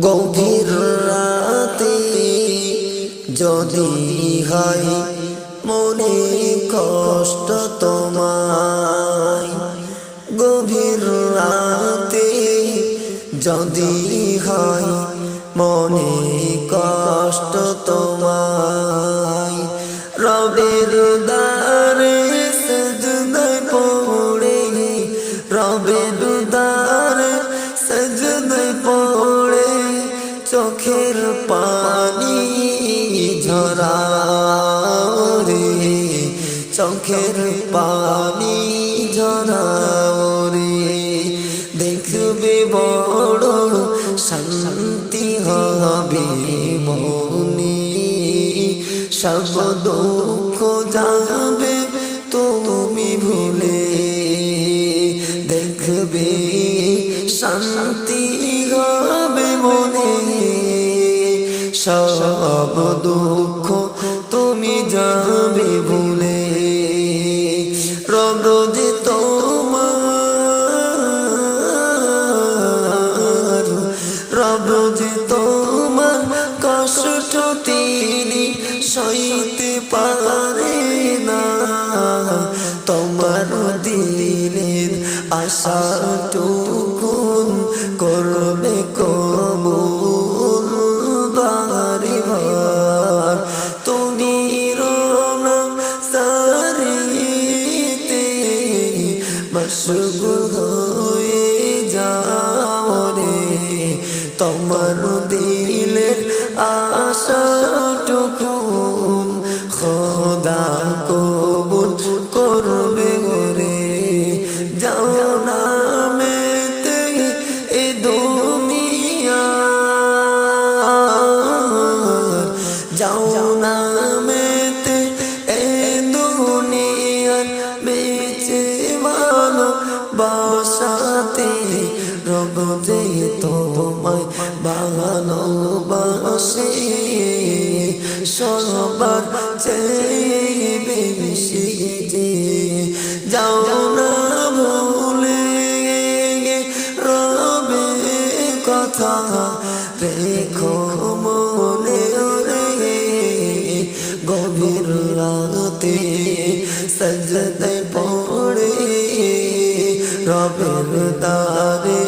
গভীর রাতে যদি হয় মনে কষ্ট তোমায়। গভীর রাতে যদি হয় মনে কষ্ট তোমায়। রবের দারে সজদায় পড়ে, রবের চোখের পানি ঝরাও রে, চোখের পানি ঝরাও রে। দেখবে বড় শান্তি হবে মনে, সব দুঃখ যাবে তুমি ভুলে। দেখবে শান্তি হবে মনে। সব দুঃখ তুমি যাবে ভুলে। রব যে তোমার, রব যে তোমার কষ্ট তিনি সইতে পারে না। তোমার দিলের আশাটুকুন করবে কবুল মশগুল হয়ে যাও রে। তোমার দিলের আশাটুকুন খোদা কবুল করবে গোরে যাও নামেতে এ দুনিয়া। যাও নামেতে এ দুনিয়ার বেঁচে বাসাতে রব যে তোমায় ভালোবাসে সবার চেয়ে বেশি যে যাও না ভুলে রবে কথা। রেখো মনে রে গভীর রাতে সজদে রবের দারে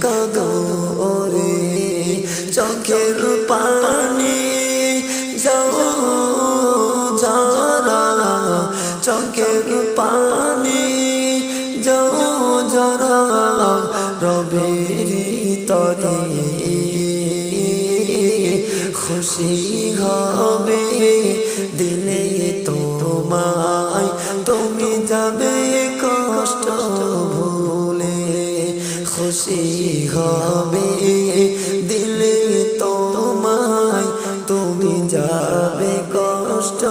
কাদরে চোখের পানি যাও যারা চোখের পানি যাও রবের তরে খুশি হবে, দিলে তোমায় তুমি যাবে খুশি হবে দিলে তোমায় তুমি যাবে কষ্ট।